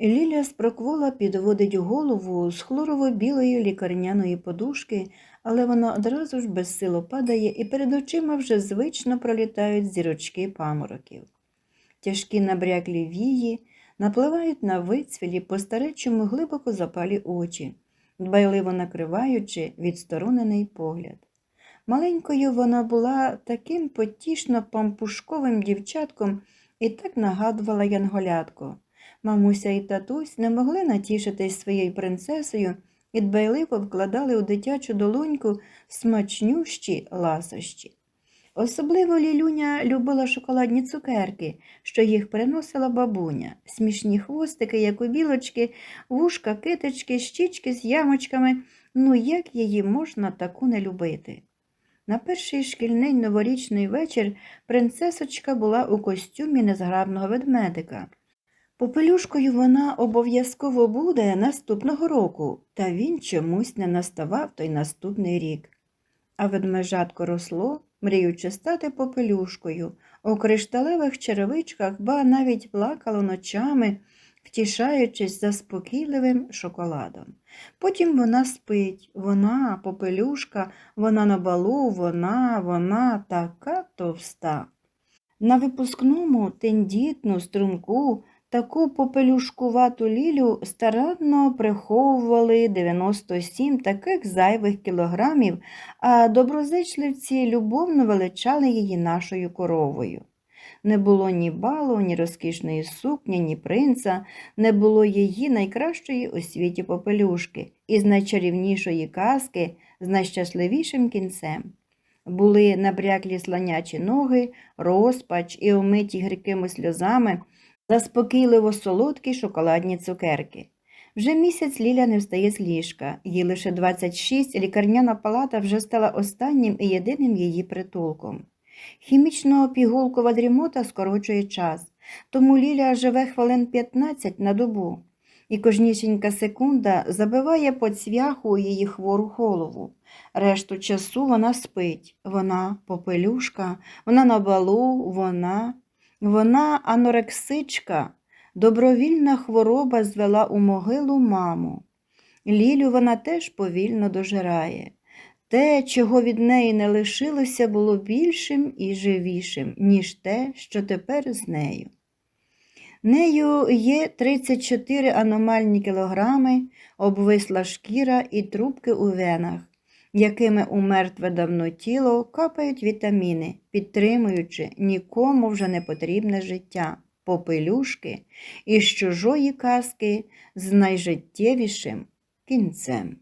Ліля спроквола підводить голову з хлорово-білої лікарняної подушки, але вона одразу ж безсило падає і перед очима вже звично пролітають зірочки памороків. Тяжкі набряклі вії напливають на вицвілі по старечому глибоко запалі очі, дбайливо накриваючи відсторонений погляд. Маленькою вона була таким потішно пампушковим дівчатком і так нагадувала янголятко. Мамуся і татусь не могли натішитись своєю принцесою і дбайливо вкладали у дитячу долоньку смачнющі ласощі. Особливо Лілюня любила шоколадні цукерки, що їх приносила бабуня, смішні хвостики, як у білочки, вушка, китички, щічки з ямочками. Ну як її можна таку не любити? На перший шкільний новорічний вечір принцесочка була у костюмі незграбного ведмедика. Попелюшкою вона обов'язково буде наступного року, та він чомусь не наставав той наступний рік. А ведмежатко росло, мріючи стати попелюшкою, у кришталевих черевичках, ба навіть плакало ночами, втішаючись заспокійливим шоколадом. Потім вона спить, вона, попелюшка, вона на балу, вона, вона така товста. На випускному тендітну, струнку, таку попелюшкувату лілю старанно приховували 97 таких зайвих кілограмів, а доброзичливці любовно величали її нашою коровою. Не було ні балу, ні розкішної сукні, ні принца, не було її найкращої у світі попелюшки, із найчарівнішої казки з найщасливішим кінцем. Були набряклі слонячі ноги, розпач і омиті грикими сльозами, заспокійливо солодкі шоколадні цукерки. Вже місяць Ліля не встає з ліжка, їй лише 26, лікарняна палата вже стала останнім і єдиним її притулком. Хімічно пігулкова дрімота скорочує час, тому Ліля живе хвилин 15 на добу, і кожнісінька секунда забиває по цвяху її хвору голову. Решту часу вона спить, вона попелюшка, вона на балу, вона, вона анорексичка. Добровільна хвороба звела у могилу маму. Лілю вона теж повільно дожирає. Те, чого від неї не лишилося, було більшим і живішим, ніж те, що тепер з нею. Нею є 34 аномальні кілограми, обвисла шкіра і трубки у венах, якими у мертве давно тіло капають вітаміни, підтримуючи нікому вже не потрібне життя, попелюшки із чужої казки з найжиттєвішим кінцем.